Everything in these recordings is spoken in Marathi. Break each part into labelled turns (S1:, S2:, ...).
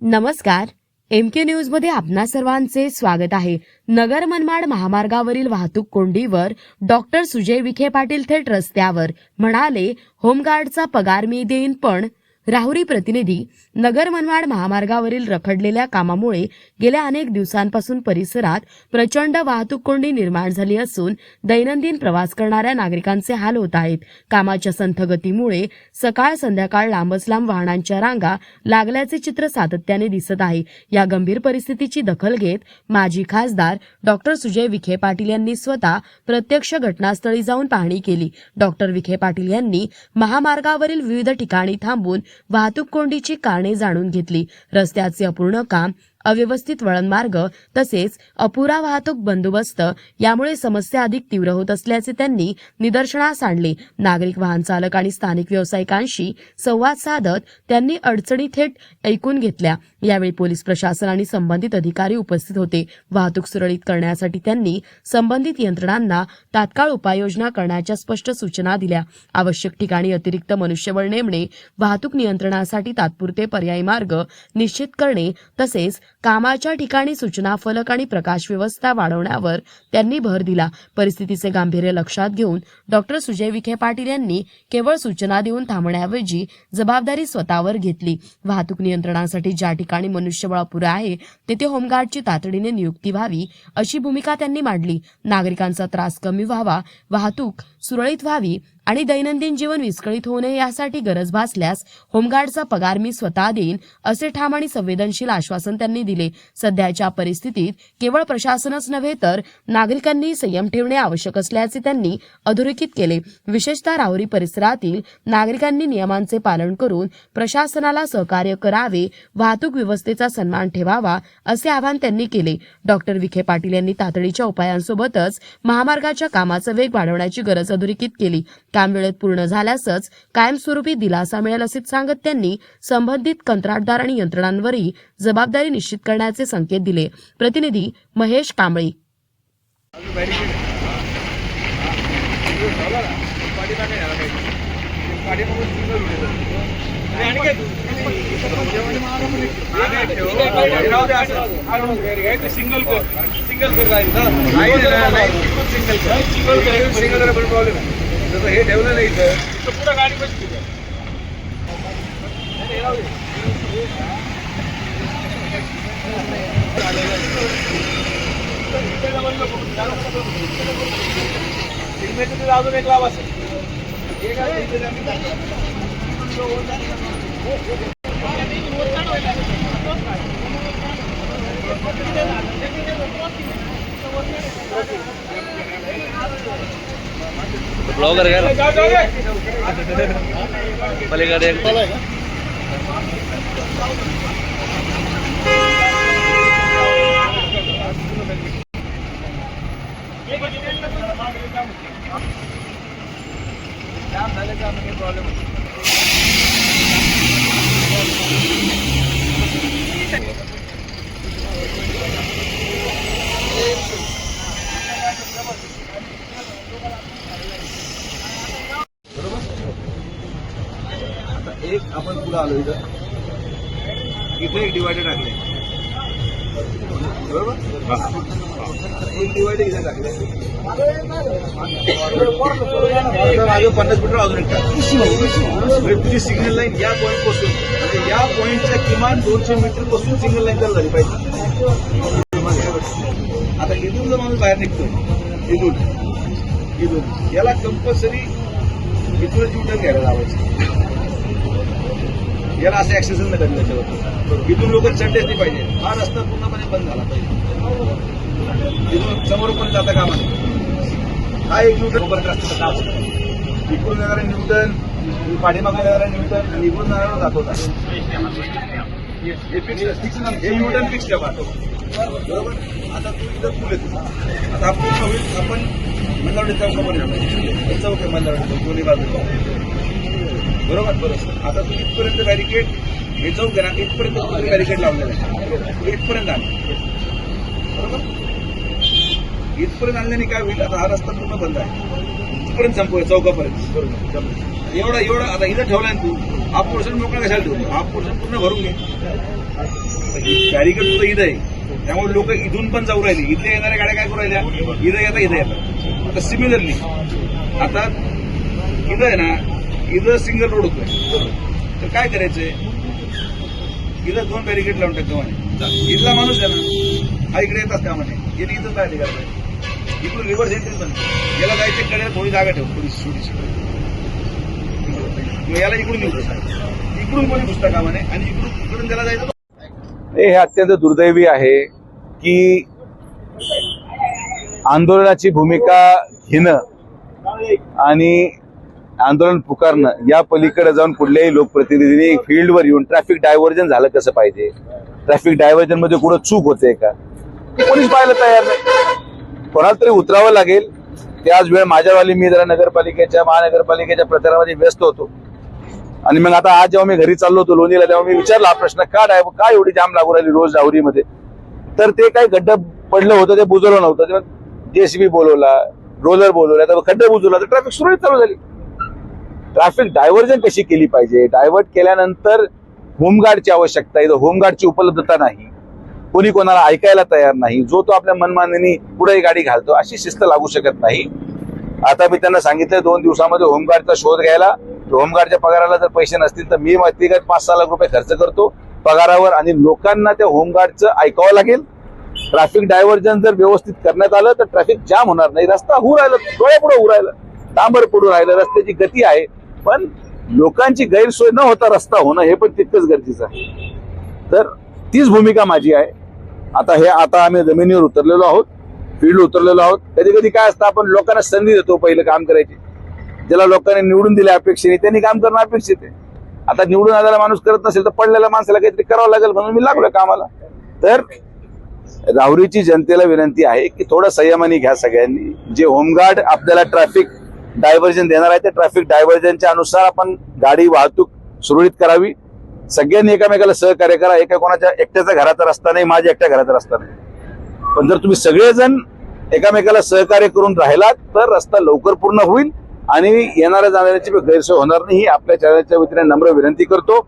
S1: नमस्कार. एम के न्यूजमध्ये आपणा सर्वांचे स्वागत आहे. नगर मनमाड महामार्गावरील वाहतूक कोंडीवर डॉक्टर सुजय विखे पाटील थेट रस्त्यावर म्हणाले होमगार्डचा पगार मी देईन पण राहुरी प्रतिनिधी नगर मनमाड महामार्गावरील रखडलेल्या कामामुळे गेल्या अनेक दिवसांपासून परिसरात प्रचंड वाहतूक कोंडी निर्माण झाली असून दैनंदिन प्रवास करणाऱ्या नागरिकांचे हाल होत आहेत. कामाच्या संथगतीमुळे सकाळ संध्याकाळ लांबच लांब वाहनांच्या रांगा लागल्याचे चित्र सातत्याने दिसत आहे. या गंभीर परिस्थितीची दखल घेत माजी खासदार डॉक्टर सुजय विखे पाटील यांनी स्वतः प्रत्यक्ष घटनास्थळी जाऊन पाहणी केली. डॉक्टर विखे पाटील यांनी महामार्गावरील विविध ठिकाणी थांबून वाहतूक कोंडीची कारणे जाणून घेतली. रस्त्याचे अपूर्ण काम अव्यवस्थित वळणमार्ग तसेच अपुरा वाहतूक बंदोबस्त यामुळे समस्या अधिक तीव्र होत असल्याचे त्यांनी निदर्शनास आणले. नागरिक वाहन चालक आणि स्थानिक व्यावसायिकांशी संवाद साधत त्यांनी अडचणी थेट ऐकून घेतल्या. यावेळी पोलीस प्रशासन आणि संबंधित अधिकारी उपस्थित होते. वाहतूक सुरळीत करण्यासाठी त्यांनी संबंधित यंत्रणांना तात्काळ उपाययोजना करण्याच्या स्पष्ट सूचना दिल्या. आवश्यक ठिकाणी अतिरिक्त मनुष्यबळ नेमणे वाहतूक नियंत्रणासाठी तात्पुरते पर्यायी मार्ग निश्चित करणे तसेच कामाच्या ठिकाणी सूचना फलक आणि प्रकाश व्यवस्था वाढवण्यावर त्यांनी भर दिला. परिस्थितीचे गांभीर्य लक्षात घेऊन डॉक्टर सुजय विखे पाटील यांनी केवळ सूचना देऊन थांबण्याऐवजी जबाबदारी स्वतःवर घेतली. वाहतूक नियंत्रणासाठी ज्या ठिकाणी मनुष्यबळ अपुरे आहे तेथे होमगार्डची तातडीने नियुक्ती व्हावी अशी भूमिका त्यांनी मांडली. नागरिकांचा त्रास कमी व्हावा वाहतूक सुरळीत व्हावी आणि दैनंदिन जीवन विस्कळीत होऊ नये यासाठी गरज भासल्यास होमगार्डचा पगार मी स्वतः देईन असे ठाम आणि संवेदनशील आश्वासन त्यांनी दिले. सध्याच्या परिस्थितीत केवळ प्रशासनच नव्हे तर नागरिकांनी संयम ठेवणे आवश्यक असल्याचे त्यांनी अधोरेखित केले. विशेषतः राहुरी परिसरातील नागरिकांनी नियमांचे पालन करून प्रशासनाला सहकार्य करावे वाहतूक व्यवस्थेचा सन्मान ठेवावा असे आवाहन त्यांनी केले. डॉक्टर विखे पाटील यांनी तातडीच्या उपायांसोबतच महामार्गाच्या कामाचा वेग वाढवण्याची गरज अधोरेखित केली. काम वेळेत पूर्ण झाल्यासच कायमस्वरूपी दिलासा मिळेल असे सांगत त्यांनी संबंधित कंत्राटदार आणि यंत्रणांवरही जबाबदारी निश्चित करण्याचे संकेत दिले प्रतिनिधी Mahesh Kambli
S2: single single single जसं हे ठेवलं नाही इथं. तर पुढं गाडी बसली सिग्नेचर अजून एक लाभ असेल काय इथे
S3: ब्लॉगर घ्या ना
S2: जाऊ,
S3: पलीकडे
S2: प्रॉब्लेम एक आपण पुढे आलो इथं. इथे एक डिवायडर टाकले बरोबर? एक डिवायडर इथे टाकले मागे पन्नास मीटर अजून एक टाक म्हणजे तुझी सिग्नल लाईन या पॉईंटपासून म्हणजे या पॉईंटच्या किमान दोनशे मीटरपासून सिग्नल लाईन चालू झाली पाहिजे. आता इथून जर माणूस बाहेर निघतोय इथून इथून याला कंपल्सरी इथूनच युटर्न घ्यायला लावायचं. याला असं ऍक्सेसच नाही कधी त्याच्यावर इथून लोक चढलेच नाही पाहिजे. हा रस्ता पूर्णपणे बंद झाला पाहिजे. इथून समोर पण जाता कामा हा एक न्यूटन उभं रस्त्याचं काम असतं. इकडून येणारा न्यूटन पाठीमागून येणारा न्यूटन आणि इकडून जाणारा दाखवता. हे फिक्स हे न्यूटन फिक्स ठेवा बरोबर? आता तू इथं फुल येतो आता आपण पूर्ण होईल आपण मंदावडी चौकामध्ये चौक आहे मंदावडी चौक दोन्ही बाजूला. बरोबर बरोबर. आता तू इथपर्यंत बॅरिकेड हे चौक आहे ना इथपर्यंत तुम्ही बॅरिकेड लावलेलं आहे. इथपर्यंत आला बरोबर?
S4: इथपर्यंत आणल्याने काय होईल? आता हा रस्ता पूर्ण बंद आहे. इथपर्यंत संपवूया चौकापर्यंत. एवढा एवढा आता इथं ठेवलाय तू. हा पोर्शन मोकळा कशाला ठेवतो हा पोर्शन पूर्ण भरून घे. म्हणजे बॅरिकेड तुझं इथं आहे. त्यामुळे लोक इथून पण जाऊ राहिले. इथल्या येणाऱ्या गाड्या काय करू राहिल्या? इथं येता इथं येतात आता सिमिलरली आता इथं आहे ना इथं सिंगल रोड होतोय तर काय करायचंय? इथं दोन बॅरिकेड लावून टाकतो म्हणे. इथला माणूस आहे ना हा इकडे येतात का म्हणे याने इथं काय करायचं इकडून रिव्हर्स एंट्री पण याला जायचे कडे थोडी जागा ठेव थोडी थोडीशी मग याला इकडून येऊ इकडून कोणी पुस्तक कामाने? आणि इकडून इकडून त्याला जायचं
S2: हे अत्यंत दुर्दैवी आहे की आंदोलनाची भूमिका घेणं आणि आंदोलन पुकारणं या पलीकडे जाऊन कुठल्याही लोकप्रतिनिधींनी फील्डवर येऊन ट्रॅफिक डायव्हर्जन झालं कसं पाहिजे? ट्रॅफिक डायव्हर्जनमध्ये कुठं चूक होते का? पोलीस कोणीच पाहायला तयार नाही. कोणाला तरी उतरावं लागेल. त्याच वेळ माझ्यावाली मी जरा नगरपालिकेच्या महानगरपालिकेच्या प्रचारामध्ये व्यस्त होतो. आणि मग आता आज जेव्हा मी घरी चाललो होतो लोणीला तेव्हा मी विचारला हा प्रश्न का डाय का एवढी जाम लागू राहिली रोज डावरीमध्ये तर ते काही खड्डं पडलं होतं ते बुजवलं नव्हतं. तेव्हा जेसीबी बोलवला रोलर बोलवला तर खड्डे बुजवला तर ट्रॅफिक सुरळीत चालू झाली. ट्रॅफिक डायव्हर्जन कशी केली पाहिजे? डायव्हर्ट केल्यानंतर होमगार्डची आवश्यकता आहे. तर होमगार्डची उपलब्धता नाही. कोणी कोणाला ऐकायला तयार नाही. जो तो आपल्या मनमानीने पुढे गाडी घालतो अशी शिस्त लागू शकत नाही. आता मी त्यांना सांगितलं दोन दिवसामध्ये होमगार्डचा शोध घ्यायला. होमगार्डच्या पगाराला जर पैसे नसतील तर मी व्यक्तिगत पाच सहा लाख रुपये खर्च करतो पगारावर आणि लोकांना त्या होमगार्डचं ऐकावं लागेल. ट्रॅफिक डायव्हर्जन जर व्यवस्थित करण्यात आलं तर ट्रॅफिक जाम होणार नाही. रस्ता होऊ राहिला डोळ्यापुढे पुढे होऊ राहिलं डांबर पडू राहिलं रस्त्याची गती आहे. पण लोकांची गैरसोय न होता रस्ता होणं हे पण तितकंच गरजेचं आहे. तर तीच भूमिका माझी आहे. आता हे आता आम्ही जमिनीवर उतरलेलो आहोत फील्ड उतरलेलो आहोत. कधी कधी काय असतं आपण लोकांना संधी देतो पहिलं काम करायची. ज्याला लोकांनी निवडून दिले अपेक्षेने त्यांनी काम करणं अपेक्षित आहे. आता निवडून आलेला माणूस करत नसेल तर पडलेल्या माणसाला काहीतरी करावं लागेल म्हणून मी लागलो कामाला. तर राहुरीची जनतेला विनंती आहे की थोडं संयमाने घ्या सगळ्यांनी. जे होमगार्ड आपल्याला ट्रॅफिक डायव्हर्जन देणार आहे. त्या ट्रॅफिक डायव्हर्जनच्या अनुसार आपण गाडी वाहतूक सुरळीत करावी. सगळ्यांनी एकामेकाला सहकार्य करा. एका कोणाच्या एकट्याचा घराचा रस्ता नाही माझ्या एकट्या घराचा रस्ता नाही. पण जर तुम्ही सगळेजण एकामेकाला सहकार्य करून राहिलात तर रस्ता लवकर पूर्ण होईल आणि येणाऱ्या जाणाऱ्याची गैरसोय होणार नाही. ही आपल्या चॅनलच्या वतीने नम्र विनंती करतो.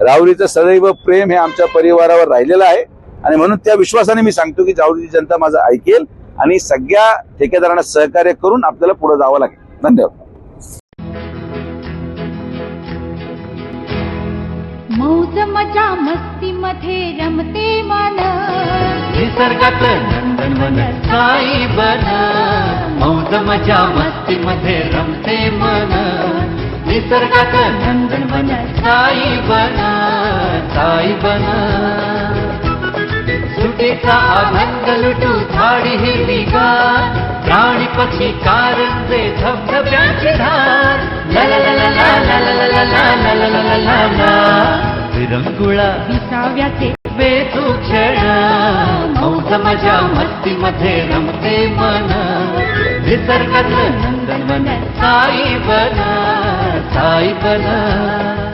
S2: राहुरीचं सदैव प्रेम हे आमच्या परिवारावर राहिलेलं आहे. आणि म्हणून त्या विश्वासाने मी सांगतो की राहुरीची जनता माझं ऐकेल आणि सगळ्या ठेकेदारांना सहकार्य करून आपल्याला पुढे जावं लागेल. धन्यवाद.
S5: मौज मजा मस्ती मध्ये रमते मन.
S6: निसर्गात नंदनवन साई बन. मौज मजा मस्ती मध्ये रमते मन. निसर्गात नंदनवन साई बन. साई बन. सुटेचा अभंग लुटू झाडी हिरवीगार प्राणी पक्षी कारंजे धबधब्याची धार विरंगुळा
S5: विसाव्याचे
S6: वेचू क्षण मौज मजा मस्तीमध्ये रमते मन निसर्गाचं नंदनवन साई बना साई बना